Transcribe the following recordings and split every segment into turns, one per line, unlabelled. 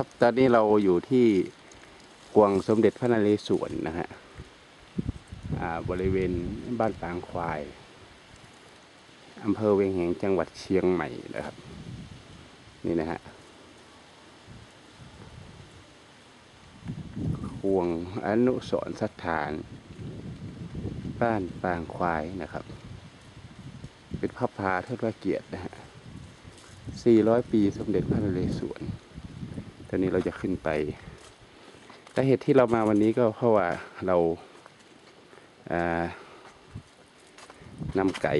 ครับ ตอนนี้เราอยู่ที่กวงสมเด็จพระนเรศวรนะฮะอ่าบริเวณบ้านปางควายอำเภอเวียงแหงจังหวัดเชียงใหม่นะครับ นี่นะฮะควงอนุสรณ์สถาน บ้านปางควายนะครับ เป็นพระพาเทิดพระเกียรตินะฮะ400 ปีสมเด็จพระนเรศวร ตอนนี้เราจะขึ้นไปแต่เหตุที่เรามาวันนี้ก็เพราะว่าเราานำไก่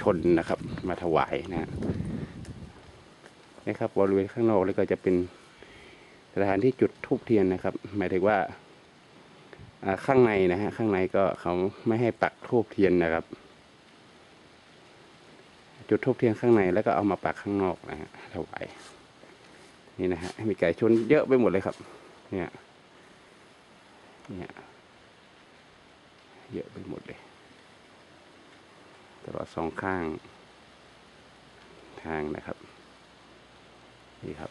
ชนนะครับ มาถวายนะฮะนะครับบริเวณข้างนอกแล้วก็จะเป็นสถานที่จุดทูบเทียนนะครับ หมายถึงว่าอ่าข้างในนะฮะข้างในก็เขาไม่ให้ปักทูบเทียนนะครับ จุดทูบเทียนข้างในแล้วก็เอามาปักข้างนอกนะฮะถวาย นี่นะฮะมีไก่ชนเยอะไปหมดเลยครับ เนี่ยเนี่ยเยอะไปหมดเลยตลอดสองข้างทางนะครับ นี่ครับ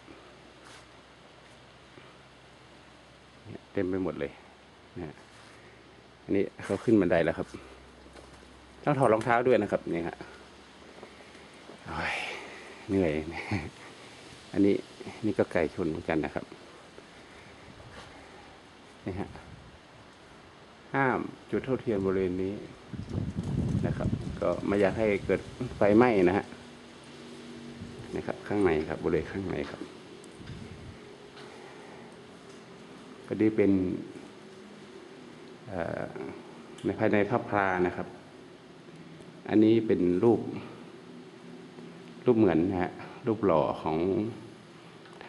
เนี่ยเต็มไปหมดเลยนะฮะอันนี้เขาขึ้นบันไดแล้วครับ ต้องถอดรองเท้าด้วยนะครับ นี่ฮะโอ้ยเหนื่อย อันนี้นี่ก็ไก่ชนเหมือนกันนะครับนี่ฮะห้ามจุดเท่าเทียนบริเวณนี้นะครับ ก็ไม่อยากให้เกิดไฟไหม้นะฮะนะครับ ข้างในครับบริเวณข้างในครับก็ดีเป็นในภายในพระพลานะครับ อันนี้เป็นรูปรูปเหมือนนะฮะ รูปหล่อของ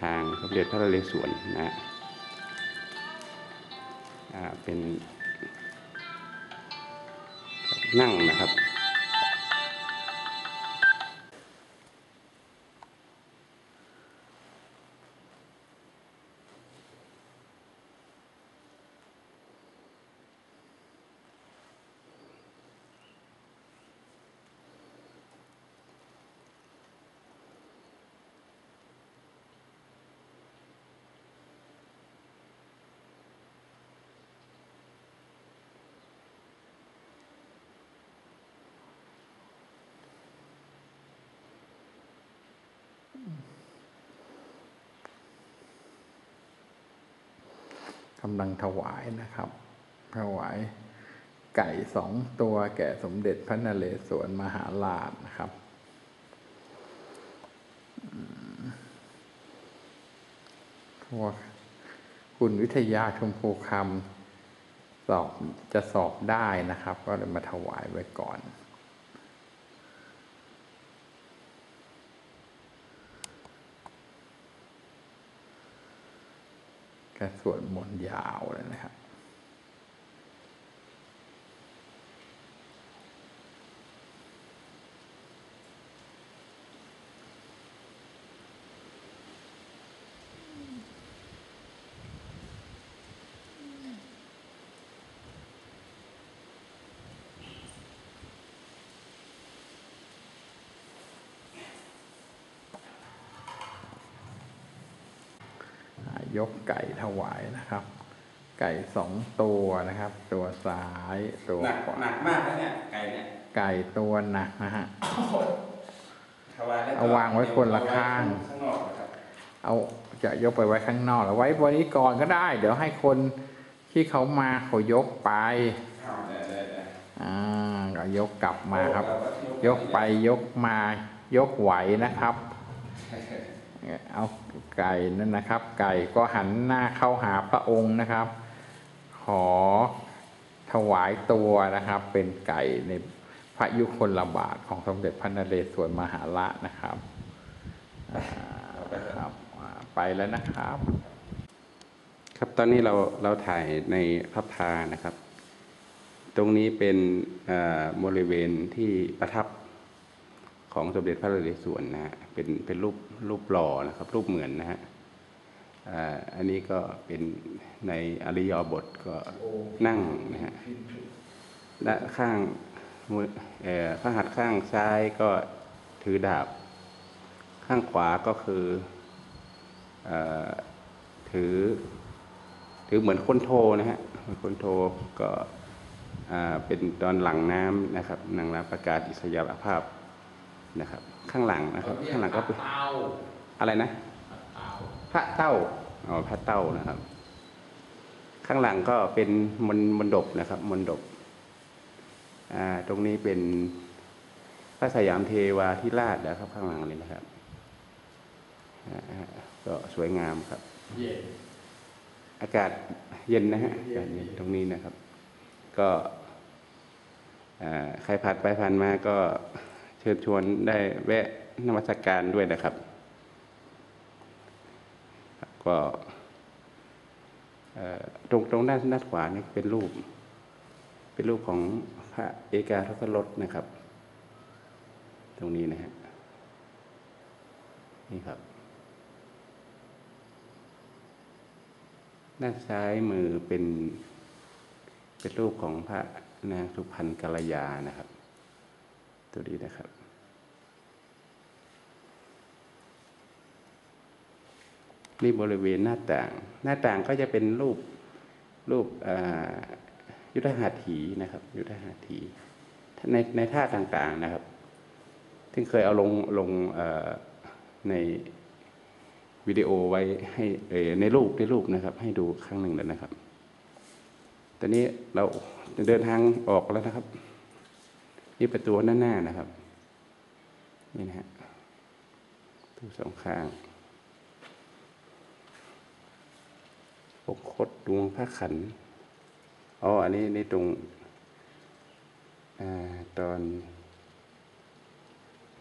ทางสมเด็จพระนเรศวรนะฮะเป็นนั่งนะครับ
กำลังถวายนะครับ ถวายไก่สองตัวแก่สมเด็จพระนเรศวรมหาราชนะครับ พว่าคุณวิทยาชมพูคำสอบจะสอบได้นะครับ ก็เลยมาถวายไว้ก่อน สวดมนต์ยาวเลยนะครับ ยกไก่ถวายนะครับ ไก่สองตัวนะครับ ตัวซ้ายตัว
หนัก
ขวา
หนักมากนะเนี่ยไก่เนี่ย
ไก่ตัวหนักนะฮะ
ถวายแล้วก็
เอาวางไว้คนละข้าง
ข้างนอกนะครับ
เอาจะยกไปไว้ข้างนอกหรือไว้บนนี้ก่อนก็ได้ เดี๋ยวให้คนที่เขามาเขายกไป
เอาได้ได้ได้
อ่าก็ยกกลับมาครับ
โอ้
ยกไปยกมายกไหวนะครับ เอาไก่นั่นนะครับ ไก่ก็หันหน้าเข้าหาพระองค์นะครับ ขอถวายตัวนะครับ เป็นไก่ในพระยุคลบาทของสมเด็จพระนเรศวรมหาราชนะครับครับไปแล้วนะครับ
ครับตอนนี้เราเราถ่ายในพระพานะครับ ตรงนี้เป็นเอ่อบริเวณที่ประทับของสมเด็จพระนเรศวรนะฮะเป็นเป็นรูป รูปหล่อนะครับ รูปเหมือนนะฮะอันนี้ก็เป็นในอริยบทก็นั่งนะฮะด้านข้างมือพระหัตถ์ข้างซ้ายก็ถือดาบ ข้างขวาก็คืออถือถือเหมือนคนโทนะฮะคนโทก็เป็นตอนหลังน้ำนะครับนังน้ำประกาศอิสระภาพนะครับ ข้างหลังนะครับ ข้างหลังก็เป็น
เต้า
อะไรนะ
เต้า
พระเต้าอ๋อพระเต้านะครับ ข้างหลังก็เป็นมนมนดบนะครับ มนดบอ่าตรงนี้เป็นพระสยามเทวาธิราชนะครับ ข้างหลังเลยนะครับอ่าก็สวยงามครับ
เย็น
อากาศเย็นนะฮะอากาศเย็นตรงนี้นะครับ ก็อ่าใครผ่านไปผ่านมาก็ เชิญชวนได้แวะนมัสการด้วยนะครับ ก็ตรงตรงด้านด้านขวานี่เป็นรูป เป็นรูปของพระเอกาทศรถนะครับ ตรงนี้นะฮะนี่ครับ ด้านซ้ายมือเป็น เป็นรูปของพระนางสุพรรณกัลยานะครับ ตัวนี้นะครับ นี่บริเวณหน้าต่าง หน้าต่างก็จะเป็นรูปรูปยุทธหัตถีนะครับ ยุทธหัตถีในในท่าต่างๆนะครับซึ่งเคยเอาลงลงในวิดีโอไว้ให้ในรูปในรูปนะครับ ให้ดูครั้งหนึ่งแล้วนะครับ ตอนนี้เราจะเดินทางออกแล้วนะครับ นี่ประตูด้าหน้านะครับ นี่นะฮะตูสองข้างปกคดดวงพระขันอ๋ออันนี้นี่ตรงอตอน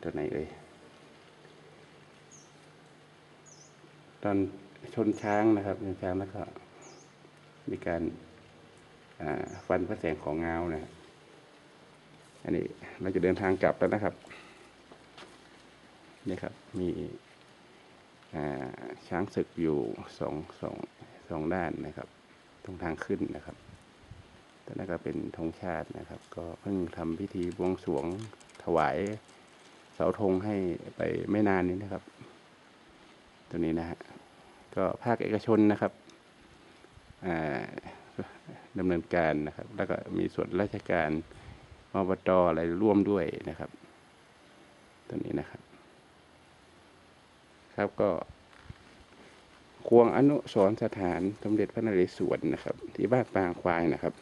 ตอนไหนเอ่ยตอนชนช้างนะครับชนช้างแล้วก็มีการฟันพระแสงของเงานะครับ อันนี้เราจะเดินทางกลับแล้วนะครับนี่ครับมีช้างศึกอยู่สองสองสองด้านนะครับ ตรงทางขึ้นนะครับตอนนั้นก็เป็นธงชาตินะครับ ก็เพิ่งทำพิธีบวงสรวงถวายเสาธงให้ไปไม่นานนี้นะครับ ตัวนี้นะฮะก็ภาคเอกชนนะครับอ่าดำเนินการนะครับ แล้วก็มีส่วนราชการ อบตอะไรร่วมด้วยนะครับ ตัวนี้นะครับ ครับก็ควงอนุสรสถานสมเด็จพระนเรศวรนะครับ ที่บ้านปางควายนะครับ